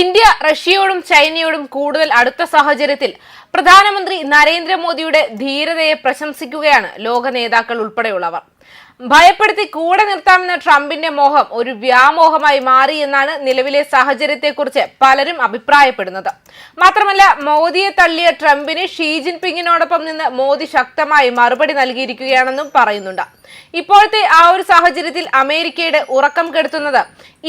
India റഷ്യയോടും ചൈനയോടും കൂടുതൽ അടുത്ത സാഹചര്യത്തിൽ പ്രധാനമന്ത്രി നരേന്ദ്രമോദിയുടെ ധീരതയെ പ്രശംസിക്കുകയാണ് ലോക നേതാക്കൾ ഉൾപ്പെടെയുള്ളവർ. ഭയപ്പെടുത്തി കൂടെ നിർത്താമെന്ന ട്രംപിന്റെ മോഹം ഒരു വ്യാമോഹമായി മാറി എന്നാണ് നിലവിലെ സാഹചര്യത്തെക്കുറിച്ച് പലരും അഭിപ്രായപ്പെടുന്നത്. മാത്രമല്ല മോദിയെ തള്ളിയ ട്രംപിന് ഷീ ജിൻപിങ്ങിനോടൊപ്പം നിന്ന് മോദി ശക്തമായി മറുപടി നൽകിയിരിക്കുകയാണെന്നും പറയുന്നുണ്ട്. ഇപ്പോഴത്തെ ആ ഒരു സാഹചര്യത്തിൽ അമേരിക്കയുടെ ഉറക്കം കെടുത്തുന്നത്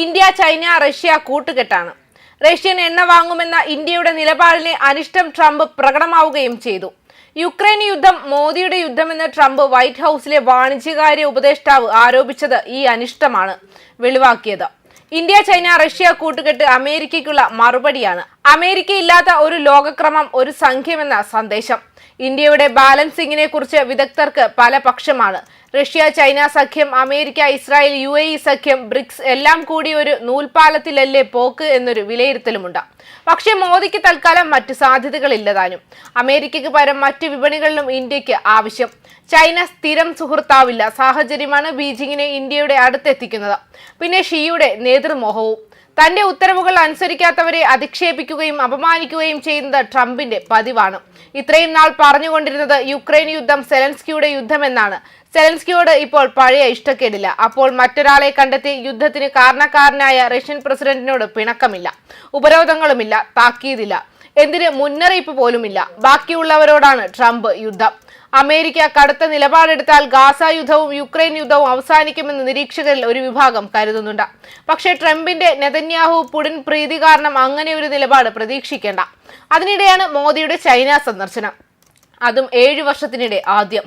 ഇന്ത്യ ചൈന റഷ്യ കൂട്ടുകെട്ടാണ്. റഷ്യൻ എണ്ണ വാങ്ങുമെന്ന ഇന്ത്യയുടെ നിലപാടിനെ അനിഷ്ടം ട്രംപ് പ്രകടമാവുകയും ചെയ്തു. യുക്രൈൻ യുദ്ധം മോദിയുടെ യുദ്ധമെന്ന് ട്രംപ് വൈറ്റ് ഹൌസിലെ വാണിജ്യകാര്യ ഉപദേഷ്ടാവ് ആരോപിച്ചത് ഈ അനിഷ്ടമാണ്. വെളിവാക്കിയത്. ഇന്ത്യ ചൈന റഷ്യ കൂട്ടുകെട്ട് അമേരിക്കയ്ക്കുള്ള മറുപടിയാണ്. അമേരിക്ക ഇല്ലാത്ത ഒരു ലോകക്രമം ഒരു സംഖ്യമെന്ന സന്ദേശം. ഇന്ത്യയുടെ ബാലൻസിങ്ങിനെ കുറിച്ച് വിദഗ്ധർക്ക് പല പക്ഷമാണ്. റഷ്യ ചൈന സഖ്യം അമേരിക്ക ഇസ്രായേൽ യു സഖ്യം ബ്രിക്സ് എല്ലാം കൂടി ഒരു നൂൽപാലത്തിലല്ലേ പോക്ക് എന്നൊരു വിലയിരുത്തലുമുണ്ട്. പക്ഷേ മോദിക്ക് തൽക്കാലം മറ്റു സാധ്യതകളില്ലതാനും. അമേരിക്കയ്ക്ക് പരം മറ്റു വിപണികളിലും ഇന്ത്യയ്ക്ക് ആവശ്യം. ചൈന സ്ഥിരം സുഹൃത്താവില്ല. സാഹചര്യമാണ് ബീജിങ്ങിനെ ഇന്ത്യയുടെ അടുത്തെത്തിക്കുന്നത്. പിന്നെ ഷിയുടെ നേതൃമോഹവും. തന്റെ ഉത്തരവുകൾ അനുസരിക്കാത്തവരെ അധിക്ഷേപിക്കുകയും അപമാനിക്കുകയും ചെയ്യുന്നത് ട്രംപിന്റെ പതിവാണ്. ഇത്രയും നാൾ പറഞ്ഞുകൊണ്ടിരുന്നത് യുക്രൈൻ യുദ്ധം സെലൻസ്കിയുടെ യുദ്ധമെന്നാണ്. സെലൻസ്കിയോട് ഇപ്പോൾ പഴയ ഇഷ്ടക്കേടില്ല. അപ്പോൾ മറ്റൊരാളെ കണ്ടെത്തി യുദ്ധത്തിന് കാരണക്കാരനായ റഷ്യൻ പ്രസിഡന്റിനോട് പിണക്കമില്ല. ഉപരോധങ്ങളുമില്ല താക്കീതില്ല. എന്തിന് മുന്നറിയിപ്പ് പോലുമില്ല. ബാക്കിയുള്ളവരോടാണ് ട്രംപ് യുദ്ധം. അമേരിക്ക കടുത്ത നിലപാടെടുത്താൽ ഗാസ യുദ്ധവും യുക്രൈൻ യുദ്ധവും അവസാനിക്കുമെന്ന് നിരീക്ഷകരിൽ ഒരു വിഭാഗം കരുതുന്നുണ്ട്. പക്ഷേ ട്രംപിന്റെ നെതന്യാഹു പുടിൻ പ്രീതി കാരണം അങ്ങനെ ഒരു നിലപാട് പ്രതീക്ഷിക്കേണ്ട. അതിനിടെയാണ് മോദിയുടെ ചൈന സന്ദർശനം. അതും ഏഴു വർഷത്തിനിടെ ആദ്യം.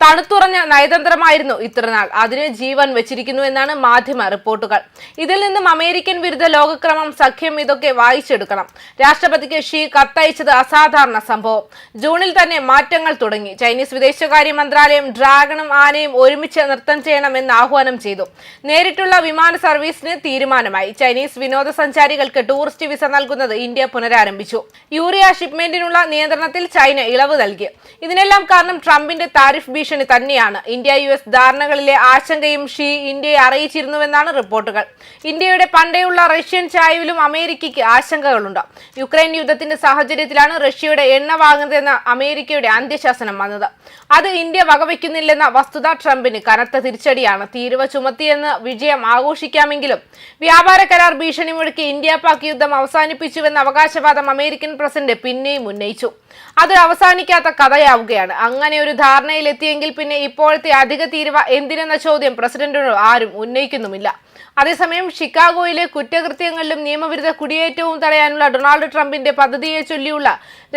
തണുത്തുറഞ്ഞ നയതന്ത്രമായിരുന്നു ഇത്രനാൾ. അതിന് ജീവൻ വെച്ചിരിക്കുന്നു എന്നാണ് മാധ്യമ റിപ്പോർട്ടുകൾ. ഇതിൽ നിന്നും അമേരിക്കൻ വിരുദ്ധ ലോകക്രമം സഖ്യം ഇതൊക്കെ വായിച്ചെടുക്കണം. രാഷ്ട്രപതിക്ക് ഷീ കത്തയച്ചത് അസാധാരണ സംഭവം. ജൂണിൽ തന്നെ മാറ്റങ്ങൾ തുടങ്ങി. ചൈനീസ് വിദേശകാര്യ മന്ത്രാലയം ഡ്രാഗണും ആനയും ഒരുമിച്ച് നൃത്തം ചെയ്യണമെന്ന് ആഹ്വാനം ചെയ്തു. നേരിട്ടുള്ള വിമാന സർവീസിന് തീരുമാനമായി. ചൈനീസ് വിനോദസഞ്ചാരികൾക്ക് ടൂറിസ്റ്റ് വിസ നൽകുന്നത് ഇന്ത്യ പുനരാരംഭിച്ചു. യൂറിയ ഷിപ്മെന്റിനുള്ള നിയന്ത്രണത്തിൽ ചൈന ഇളവ് നൽകി. ഇതിനെല്ലാം കാരണം ട്രംപിന്റെ താരിഫ് ഭീഷണി തന്നെയാണ്. ഇന്ത്യ യു എസ് ധാരണകളിലെ ആശങ്കയും ഷീ ഇന്ത്യയെ അറിയിച്ചിരുന്നുവെന്നാണ് റിപ്പോർട്ടുകൾ. ഇന്ത്യയുടെ പണ്ടേയുള്ള റഷ്യൻ ചായവിലും അമേരിക്കയ്ക്ക് ആശങ്കകളുണ്ട്. യുക്രൈൻ യുദ്ധത്തിന്റെ സാഹചര്യത്തിലാണ് റഷ്യയുടെ എണ്ണ വാങ്ങുന്നതെന്ന അമേരിക്കയുടെ അന്ത്യശാസനം വന്നത്. അത് ഇന്ത്യ വകവയ്ക്കുന്നില്ലെന്ന വസ്തുത ട്രംപിന് കനത്ത തിരിച്ചടിയാണ്. തീരുവ ചുമത്തിയെന്ന് വിജയം ആഘോഷിക്കാമെങ്കിലും വ്യാപാര കരാർ ഭീഷണി മുഴക്കി ഇന്ത്യ പാക് യുദ്ധം അവസാനിപ്പിച്ചുവെന്ന അവകാശവാദം അമേരിക്കൻ പ്രസിഡന്റ് പിന്നെയും ഉന്നയിച്ചു. അത് അവസാനിക്കാത്ത കഥയാവുകയാണ്. അങ്ങനെ ഒരു ധാരണയിലെത്തിയെങ്കിൽ പിന്നെ ഇപ്പോഴത്തെ അധിക തീരുവ എന്തിനെന്ന ചോദ്യം പ്രസിഡന്റിനോട് ആരും ഉന്നയിക്കുന്നുമില്ല. അതേസമയം ഷിക്കാഗോയിലെ കുറ്റകൃത്യങ്ങളിലും നിയമവിരുദ്ധ കുടിയേറ്റവും തടയാനുള്ള ഡൊണാൾഡ് ട്രംപിന്റെ പദ്ധതിയെ ചൊല്ലിയുള്ള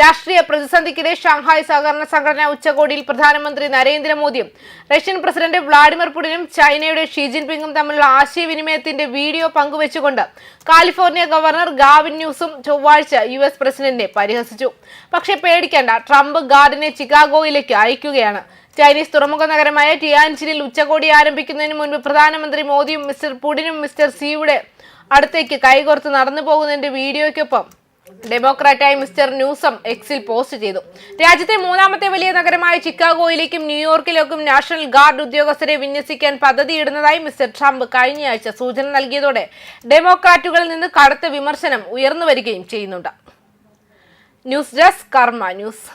രാഷ്ട്രീയ പ്രതിസന്ധിക്കിടെ ഷാങ്ഹായ് സഹകരണ സംഘടന ഉച്ചകോടിയിൽ പ്രധാനമന്ത്രി നരേന്ദ്രമോദിയും റഷ്യൻ പ്രസിഡന്റ് വ്ളാഡിമിർ പുടിനും ചൈനയുടെ ഷീ ജിൻപിങ്ങും തമ്മിലുള്ള ആശയവിനിമയത്തിന്റെ വീഡിയോ പങ്കുവച്ചുകൊണ്ട് കാലിഫോർണിയ ഗവർണർ ഗാവിൻ ന്യൂസും ചൊവ്വാഴ്ച യു എസ് പ്രസിഡന്റിനെ പരിഹസിച്ചു. പക്ഷേ പേടിക്കേണ്ട ട്രംപ് ഗാർഡിനെ ചിക്കാഗോയിലേക്ക് അയക്കുകയാണ്. ചൈനീസ് തുറമുഖ നഗരമായ ടിയാൻജിനിൽ ഉച്ചകോടി ആരംഭിക്കുന്നതിന് മുൻപ് പ്രധാനമന്ത്രി മോദിയും മിസ്റ്റർ പുടിനും മിസ്റ്റർ സിയുടെ അടുത്തേക്ക് കൈകോർത്ത് നടന്നു പോകുന്നതിന്റെ വീഡിയോയ്ക്കൊപ്പം ഡെമോക്രാറ്റായി മിസ്റ്റർ ന്യൂസം എക്സിൽ പോസ്റ്റ് ചെയ്തു. രാജ്യത്തെ മൂന്നാമത്തെ വലിയ നഗരമായ ചിക്കാഗോയിലേക്കും ന്യൂയോർക്കിലേക്കും നാഷണൽ ഗാർഡ് ഉദ്യോഗസ്ഥരെ വിന്യസിക്കാൻ പദ്ധതിയിടുന്നതായി മിസ്റ്റർ ട്രംപ് കഴിഞ്ഞയാഴ്ച സൂചന നൽകിയതോടെ ഡെമോക്രാറ്റുകളിൽ നിന്ന് കടുത്ത വിമർശനം ഉയർന്നു വരികയും ചെയ്യുന്നുണ്ട്. News desk Karma News.